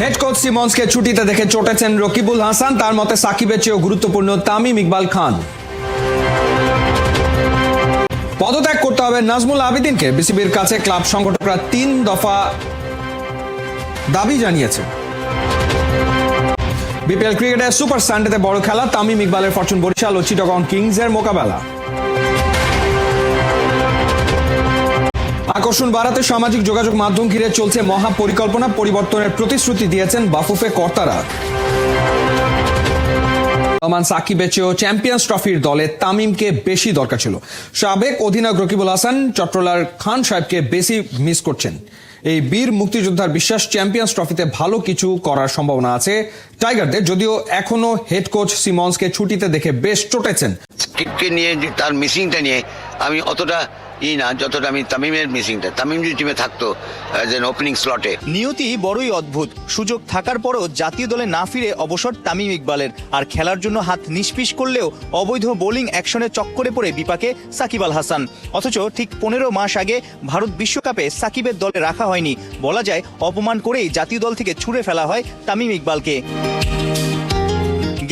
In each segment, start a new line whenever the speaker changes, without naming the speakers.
Head coach সিমন্সকে ছুটিতে দেখে চটেছেন রকিবুল হাসান। তার মতে সাকিবের চেয়েও গুরুত্বপূর্ণ তামিম ইকবাল খান। পদত্যাগ করতে হবে নাজমুল আবেদিনকে। বিসিবির কাছে ক্লাব সংগঠকরা তিন দফা দাবি জানিয়েছে। বিপিএল ক্রিকেটে সুপার সানডেতে বড় খেলা, তামিম ইকবালের ফরচুন বরিশাল ও চিটাগং কিংসের মোকাবেলা। আকর্ষণ বাড়াতে সামাজিক যোগাযোগ মাধ্যম ঘিরে চলছে মহা পরিকল্পনা পরিবর্তনের প্রতিশ্রুতি দিয়েছেন বাফুফে কর্তারা। রহমান সাকিবের চেয়েও চ্যাম্পিয়ন্স ট্রফির দলে তামিমকে বেশি দরকার ছিল। সাবেক অধিনায়ক রকিবুল হাসান চট্টলার খান সাহেবকে বেশি মিস করছেন। এই বীর মুক্তিযোদ্ধার বিশ্বাস চ্যাম্পিয়ন্স ট্রফিতে ভালো কিছু করার সম্ভাবনা আছে টাইগারদের, যদিও এখনও হেড কোচ সিমন্সকে ছুটিতে দেখে বেশ চটেছেন।
নিয়ে তার মিসিংটা নিয়ে আমি অতটা ই না, যতটা আমি তামিমের মিসিংটা তামিম যদি টিমে থাকতো ওপেনিং স্লটে
নিয়তি বড়ই অদ্ভুত। সুযোগ থাকার পরও জাতীয় দলে না ফিরে অবসর তামিম ইকবালের, আর খেলার জন্য হাত নিষ্পিস করলেও অবৈধ বোলিং অ্যাকশনে চক্করে পড়ে বিপাকে সাকিব আল হাসান। অথচ ঠিক পনেরো মাস আগে ভারত বিশ্বকাপে সাকিবের দলে রাখা হয়নি। বলা যায়, অপমান করেই জাতীয় দল থেকে ছুড়ে ফেলা হয় তামিম ইকবালকে।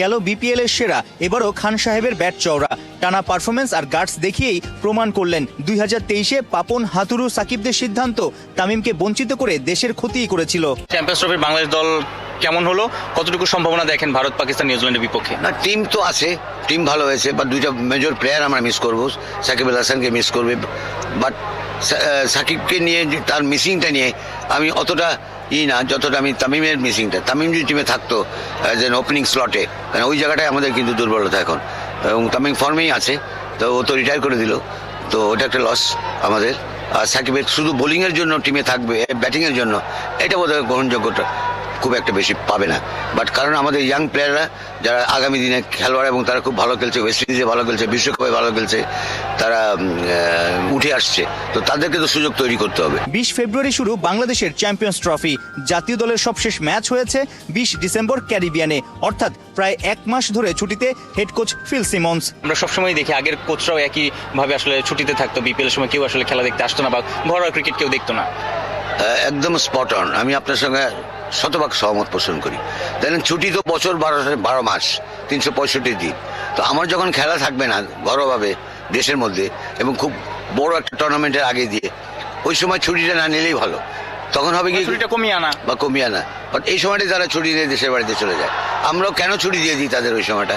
গেল বিপিএল এর সেরা এবারও খান সাহেবের ব্যাট চওড়া। টানা পারফরমেন্স আর গার্ডস দেখিয়েই প্রমাণ করলেন। দুই হাজার তেইশে পাপন হাতুরু সাকিবদের সিদ্ধান্ত তামিমকে বঞ্চিত করে দেশের ক্ষতিই করেছিল।
চ্যাম্পিয়ন্স ট্রফির বাংলাদেশ দল কেমন হলো? কতটুকু সম্ভাবনা দেখেন ভারত পাকিস্তান নিউজিল্যান্ডের বিপক্ষে?
না টিম তো আছে টিম ভালো হয়েছে বাট দুইটা মেজর প্লেয়ার আমরা মিস করব। সাকিব আল হাসানকে মিস করবে বাট সাকিবকে নিয়ে তার মিসিংটা নিয়ে আমি অতটা ই না, যতটা আমি তামিমের মিসিংটা তামিম যদি টিমে থাকতো অ্যাজ এন ওপেনিং স্লটে কারণ ওই জায়গাটায় আমাদের কিন্তু দুর্বলতা এখন। এবং তামিম ফর্মেই আছে, তো ও তো রিটায়ার করে দিল। তো ওটা একটা লস আমাদের। আর সাকিবের শুধু বোলিংয়ের জন্য টিমে থাকবে ব্যাটিংয়ের জন্য, এটা বোধহয় গ্রহণযোগ্যতা খুব একটা বেশি পাবে না। বাট কারণ আমাদের ইয়াং প্লেয়াররা যারা আগামী দিনে খেলোয়াড় এবং তারা খুব ভালো খেলছে ওয়েস্ট ইন্ডিজে ভালো খেলছে বিশ্বকাপে ভালো খেলছে তারা উঠে আসছে। তো তাদেরকে তো সুযোগ তৈরি করতে হবে।
বিশ ফেব্রুয়ারি শুরু বাংলাদেশের চ্যাম্পিয়ন্স ট্রফি জাতীয় দলের সবশেষ ম্যাচ হয়েছে বিশ ডিসেম্বর ক্যারিবিয়ানে। অর্থাৎ প্রায় এক মাস ধরে ছুটিতে হেড কোচ ফিল সিমন্স।
আমরা সবসময় দেখি আগের কোচরাও একই ভাবে আসলে ছুটিতে থাকতো। বিপিএল সময় কেউ আসলে খেলা দেখতে আসতো না বা ঘরোয়া ক্রিকেট কেউ দেখতো না।
একদম স্পট অন আমি আপনার সঙ্গে শতভাগ সহমত পোষণ করি। দেখেন ছুটি তো বছর বারো বারো মাস তিনশো পঁয়ষট্টি দিন। তো আমার যখন খেলা থাকবে না ঘরোয়াভাবে দেশের মধ্যে এবং খুব বড় একটা টুর্নামেন্টের আগে দিয়ে ওই সময় ছুটিটা না নিলেই ভালো। তখন হবে কি?
ছুটিটা কমিয়ে আনা।
বা কমিয়ে আনা। বাট এই সময়টা তারা ছুটি দিয়ে দেশের বাড়িতে চলে যায়। আমরাও কেন ছুটি দিয়ে দিই তাদের ওই সময়টা?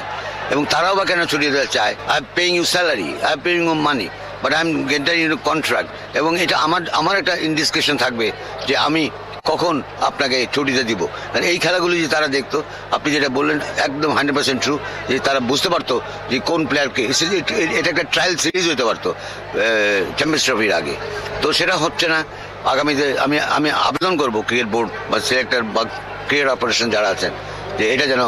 এবং তারাও বা কেন ছুটি দেওয়া চায়? I paying you salary I paying you money but I am getter you contract এবং এটা আমার আমার একটা ইনডিসকাশন থাকবে যে আমি কখন আপনাকে ছুটিতে দিব? আর এই খেলাগুলি যে তারা দেখতো, আপনি যেটা বললেন, একদম হান্ড্রেড পার্সেন্ট ট্রু যে তারা বুঝতে পারতো যে কোন প্লেয়ারকে এটা একটা ট্রায়াল সিরিজ হতে পারতো চ্যাম্পিয়ন্স ট্রফির আগে। তো সেটা হচ্ছে না, আগামীতে আমি আমি আবেদন করব ক্রিকেট বোর্ড বা সিলেক্টর বা ক্রিকেট অপারেশন যারা আছেন, যে এটা যেন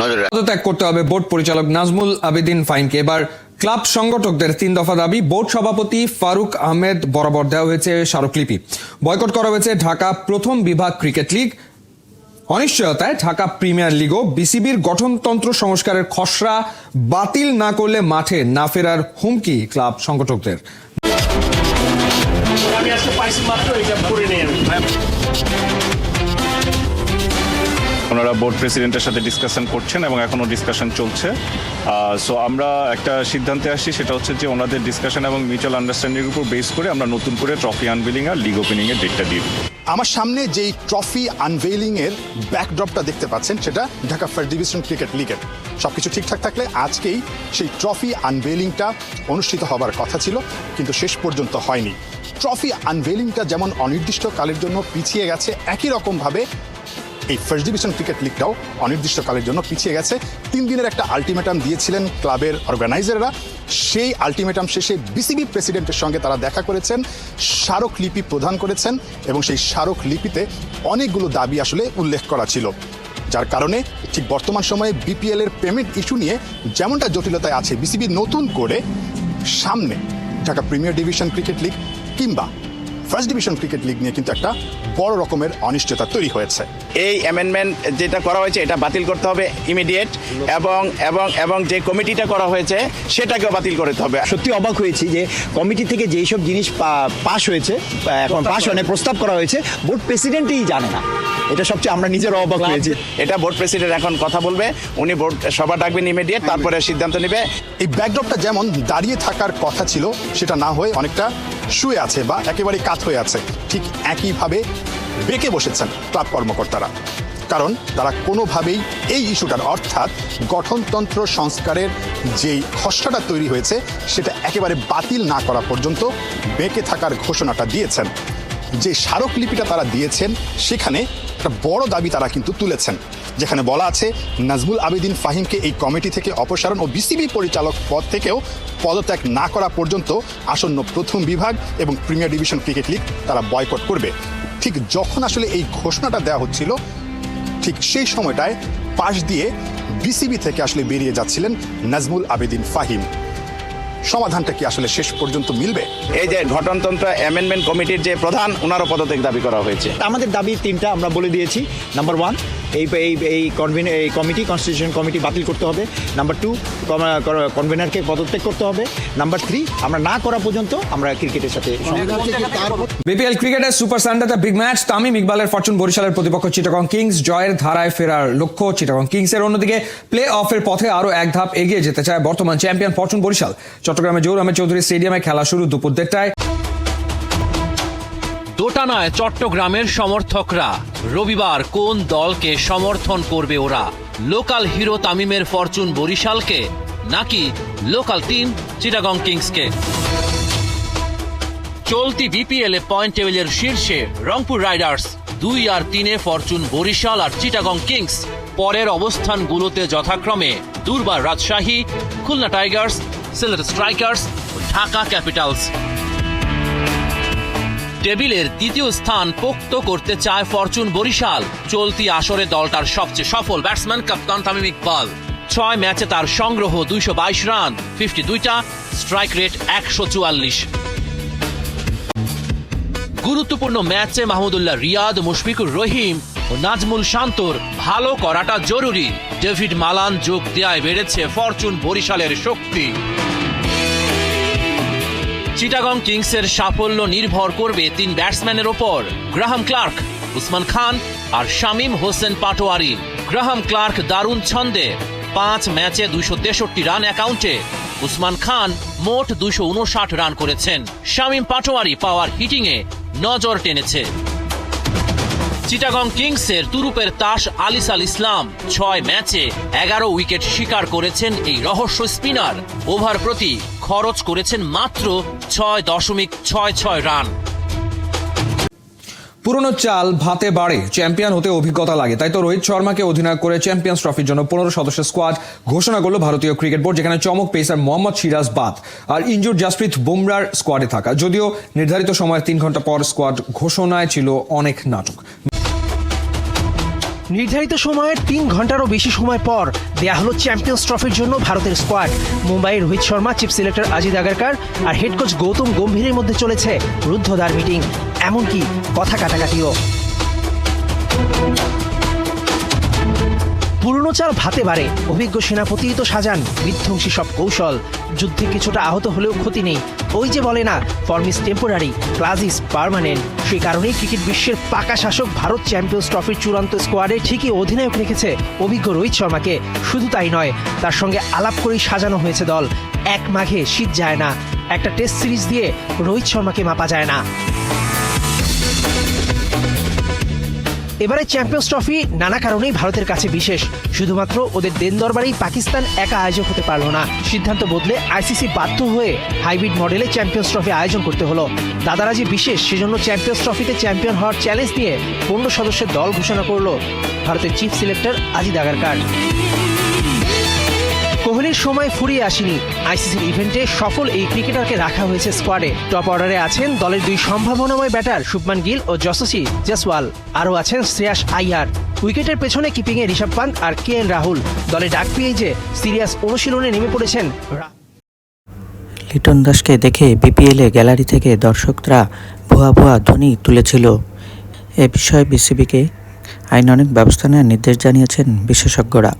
নজরে।
পদত্যাগ করতে হবে বোর্ড পরিচালক নাজমুল আবেদিন ফাইনকে। এবার ক্লাব সংগঠকদের তিন দফা দাবি, বোর্ড সভাপতি ফারুক আহমেদ বরাবর দেওয়া হয়েছে স্মারকলিপি। বয়কট করা হয়েছে ঢাকা প্রথম বিভাগ ক্রিকেট লিগ। অনিশ্চয়তায় ঢাকা প্রিমিয়ার লিগও বিসিবির গঠনতন্ত্র সংস্কারের খসড়া বাতিল না করলে মাঠে না ফেরার হুমকি ক্লাব সংগঠকদের।
আমি আজকে পাইছি মাত্র, এটা করে নিয়ে
ওনারা বোর্ড প্রেসিডেন্টের সাথে ডিসকাশন করছেন এবং এখনও ডিসকাশন চলছে। সো আমরা একটা সিদ্ধান্তে আসি, সেটা হচ্ছে যে ওনাদের ডিসকাশন এবং মিউচুয়াল আন্ডারস্ট্যান্ডিংয়ের উপর বেস করে আমরা নতুন করে ট্রফি আনবিলিং আর লিগ ওপেনিংয়ের ডেটটা দিয়ে দেবো।
আমার সামনে যেই ট্রফি আনভেইলিং এর ব্যাকড্রপটা দেখতে পাচ্ছেন, সেটা ঢাকা ফার্স্ট ডিভিশন ক্রিকেট লিগের সবকিছু ঠিকঠাক থাকলে আজকেই সেই ট্রফি আনভেইলিংটা অনুষ্ঠিত হবার কথা ছিল, কিন্তু শেষ পর্যন্ত হয়নি। ট্রফি আনভেইলিংটা যেমন অনির্দিষ্টকালের জন্য পিছিয়ে গেছে, একই রকমভাবে এই ফার্স্ট ডিভিশন ক্রিকেট লিগটাও অনির্দিষ্টকালের জন্য পিছিয়ে গেছে। তিন দিনের একটা আলটিমেটাম দিয়েছিলেন ক্লাবের অর্গানাইজাররা সেই আলটিমেটাম শেষে বিসিবি প্রেসিডেন্টের সঙ্গে তারা দেখা করেছেন স্মারকলিপি প্রদান করেছেন এবং সেই স্মারকলিপিতে অনেকগুলো দাবি আসলে উল্লেখ করা ছিল। যার কারণে ঠিক বর্তমান সময়ে বিপিএল এর পেমেন্ট ইস্যু নিয়ে যেমনটা জটিলতায় আছে বিসিবি নতুন করে সামনে Dhaka premier division cricket league কিংবা ফার্স্ট ডিভিশন ক্রিকেট লিগ নিয়ে কিন্তু একটা বড় রকমের অনিশ্চয়তা তৈরি হয়েছে।
এই অ্যামেন্ডমেন্ট যেটা করা হয়েছে এটা বাতিল করতে হবে ইমিডিয়েট এবং এবং এবং যে কমিটিটা করা হয়েছে সেটাকেও বাতিল করতে হবে।
সত্যি অবাক হয়েছি যে কমিটি থেকে যেই সব জিনিস পাশ হয়েছে এখন পাশ হয় প্রস্তাব করা হয়েছে বোর্ড প্রেসিডেন্টই জানে না। এটা সবচেয়ে আমরা নিজেরা অবাক হয়েছি।
এটা বোর্ড প্রেসিডেন্ট এখন কথা বলবে উনি বোর্ড সভা ডাকবেন ইমিডিয়েট তারপরে সিদ্ধান্ত নেবে।
এই ব্যাকড্রপটা যেমন দাঁড়িয়ে থাকার কথা ছিল সেটা না হয়ে অনেকটা শুয়ে আছে বা একেবারে কাত হয়ে আছে, ঠিক একইভাবে বেঁকে বসেছেন ক্লাব কর্মকর্তারা। কারণ তারা কোনোভাবেই এই ইস্যুটার, অর্থাৎ গঠনতন্ত্র সংস্কারের যেই খসড়াটা তৈরি হয়েছে, সেটা একেবারে বাতিল না করা পর্যন্ত বেঁকে থাকার ঘোষণাটা দিয়েছেন। যে স্মারকলিপিটা তারা দিয়েছেন, সেখানে একটা বড় দাবি তারা কিন্তু তুলেছেন, যেখানে বলা আছে, নাজমুল আবেদিন ফাহিমকে এই কমিটি থেকে অপসারণ ও বিসিবি পরিচালক পদ থেকেও পদত্যাগ না করা পর্যন্ত আসন্ন প্রথম বিভাগ এবং প্রিমিয়ার ডিভিশন ক্রিকেট লিগ তারা বয়কট করবে। ঠিক যখন আসলে এই ঘোষণাটা দেওয়া হচ্ছিল, ঠিক সেই সময়টায় পাশ দিয়ে বিসিবি থেকে আসলে বেরিয়ে যাচ্ছিলেন নাজমুল আবেদিন ফাহিম। সমাধানটা কি আসলে শেষ পর্যন্ত মিলবে?
এই যে ঘটনতন্ত্র অ্যামেন্ডমেন্ট কমিটির যে প্রধান ওনারও পদত্যাগ দাবি করা হয়েছে।
আমাদের দাবি তিনটা আমরা বলে দিয়েছি। নাম্বার ওয়ান এই এই এই কনভেন এই কমিটি কনস্টিটিউশন কমিটি বাতিল করতে হবে। নাম্বার টু কনভেনারকে পদত্যাগ করতে হবে। নাম্বার থ্রি আমরা না করা পর্যন্ত আমরা ক্রিকেটের সাথে
বিপিএল ক্রিকেটের সুপার সানডেতে বিগ ম্যাচ তামিম ইকবালের ফরচুন বরিশালের প্রতিপক্ষ চিটাগং কিংস জয়ের ধারায় ফেরার লক্ষ্য চিটাগং কিংসের অন্যদিকে প্লে অফের পথে আরও এক ধাপ এগিয়ে যেতে চায় বর্তমান চ্যাম্পিয়ন ফরচুন বরিশাল। চট্টগ্রামে আহমেদ চৌধুরী স্টেডিয়ামে খেলা শুরু দুপুর দেড়টায়।
দোটানায় চট্টগ্রামের সমর্থকরা। রবিবার কোন দলকে সমর্থন করবে ওরা? লোকাল হিরো তামিমের ফরচুন বরিশালকে নাকি লোকাল টিম চিটাগং কিংসকে? চলতি বিপিএল এ পয়েন্ট টেবিলের শীর্ষে রংপুর রাইডার্স দুই আর তিনে ফরচুন বরিশাল আর চিটাগং কিংস। পরের অবস্থানগুলোতে যথাক্রমে Durbar Rajshahi, Khulna Tigers, Sylhet Strikers, Dhaka Capitals. টেবিলের দ্বিতীয় স্থান পোক্ত করতে চায় ফরচুন বরিশাল। চলতি আসরে দলটার সবচেয়ে সফল ব্যাটসম্যান কাপ্তান তামিম ইকবাল। ছয় ম্যাচে তার সংগ্রহ দুইশো বাইশ রান, ফিফটি দুইটা, স্ট্রাইক রেট একশো চুয়াল্লিশ। গুরুত্বপূর্ণ ম্যাচে মাহমুদুল্লাহ রিয়াদ, মুশফিকুর রহিম ও নাজমুল শান্তর ভালো করাটা জরুরি। ডেভিড মালান যোগ দেয়ায় বেড়েছে ফরচুন বরিশালের শক্তি। চিটাগং কিংসের সাফল্য নির্ভর করবে তিন ব্যাটসম্যানের ওপর। গ্রাহাম ক্লার্ক, উসমান খান আর শামীম হোসেন পাটোয়ারি। গ্রাহাম ক্লার্ক দারুণ ছন্দে। পাঁচ ম্যাচে দুইশো তেষট্টি রান অ্যাকাউন্টে। উসমান খান মোট দুশো উনষাট রান করেছেন। শামীম পাটোয়ারি পাওয়ার হিটিংয়ে নজর টেনেছে। চিটাগং কিংসের তুরুপের তাস আলিসাল ইসলাম ছয় ম্যাচে এগারো উইকেট শিকার করেছেন এই রহস্য স্পিনার। ওভার প্রতি খরচ করেছেন মাত্র ছয় দশমিক ছয় ছয় রান।
পুরনো চাল ভাতে বাড়ে, চ্যাম্পিয়ন হতে অভিজ্ঞতা লাগে। তাই তো রোহিত শর্মাকে অধিনায়ক করে চ্যাম্পিয়ন্স ট্রফির জন্য পনেরো সদস্যের স্কোয়াড ঘোষণা করল ভারতীয় ক্রিকেট বোর্ড, যেখানে চমক পেসার মোহাম্মদ সিরাজ বাদ আর ইঞ্জুর জাসপ্রীত বুমরার স্কোয়াডে থাকা। যদিও নির্ধারিত সময়ের তিন ঘণ্টা পর স্কোয়াড ঘোষণায় ছিল অনেক নাটক।
নির্ধারিত সময়ের তিন ঘন্টারও বেশি সময় পর দেয়া হলো চ্যাম্পিয়ন্স ট্রফির জন্য ভারতের স্কোয়াড মুম্বাইয়ের রোহিত শর্মা চিফ সিলেক্টর আজিদ আগারকার আর হেড কোচ গৌতম গম্ভীরের মধ্যে চলেছে রুদ্ধদ্বার মিটিং এমনকি কথা কাটাকাটিও। পুরনো চাল ভাতে বাড়ে অভিজ্ঞ সেনাপতি তো সাজান, বিধ্বংসী সব কৌশল। যুদ্ধে কিছুটা আহত হলেও ক্ষতি নেই। ওই যে বলে না form is temporary class is permanent সেই কারণেই ক্রিকেট বিশ্বের পাকা শাসক ভারত চ্যাম্পিয়ন্স ট্রফির চূড়ান্ত স্কোয়াডে ঠিকই অধিনায়ক রেখেছে অভিজ্ঞ রোহিত শর্মাকে। শুধু তাই নয়, তার সঙ্গে আলাপ করেই সাজানো হয়েছে দল। এক মাঘে শীত যায় না। একটা টেস্ট সিরিজ দিয়ে রোহিত শর্মাকে মাপা যায় না। এবারে চ্যাম্পিয়ন্স ট্রফি নানা কারণেই ভারতের কাছে বিশেষ। শুধুমাত্র ওদের দেন দরবারেই পাকিস্তান একা আয়োজক হতে পারল না। সিদ্ধান্ত বদলে আইসিসি বাধ্য হয়ে হাইব্রিড মডেলে চ্যাম্পিয়ন্স ট্রফি আয়োজন করতে হলো। দাদারা যে বিশেষ, সেজন্য চ্যাম্পিয়ন্স ট্রফিতে চ্যাম্পিয়ন হওয়ার চ্যালেঞ্জ নিয়ে পনেরো সদস্যের দল ঘোষণা করল ভারতের চিফ সিলেক্টর আজিদ আগারকার। কোহলির সময় ফুরিয়ে আসেনি। আইসিসির ইভেন্টে সফল এই ক্রিকেটারকে রাখা হয়েছে স্কোয়াডে টপ অর্ডারে আছেন দলের দুই সম্ভাবনাময় ব্যাটার শুভমান গিল ও যশস্বী জসওয়াল আরও আছেন শ্রেয়াস আইয়ার উইকেটের পেছনে কিপিংয়ে ঋষভ পান্ত আর কে এল রাহুল। দলে ডাক পেয়ে যে সিরিয়াস অনুশীলনে নেমে পড়েছেন
লিটন দাসকে দেখে বিপিএলে গ্যালারি থেকে দর্শকরা ভুয়া ভুয়া ধ্বনি তুলেছিল। এ বিষয়ে বিসিবিকে আইনানুগ ব্যবস্থা নেওয়ার নির্দেশ জানিয়েছেন বিশেষজ্ঞরা।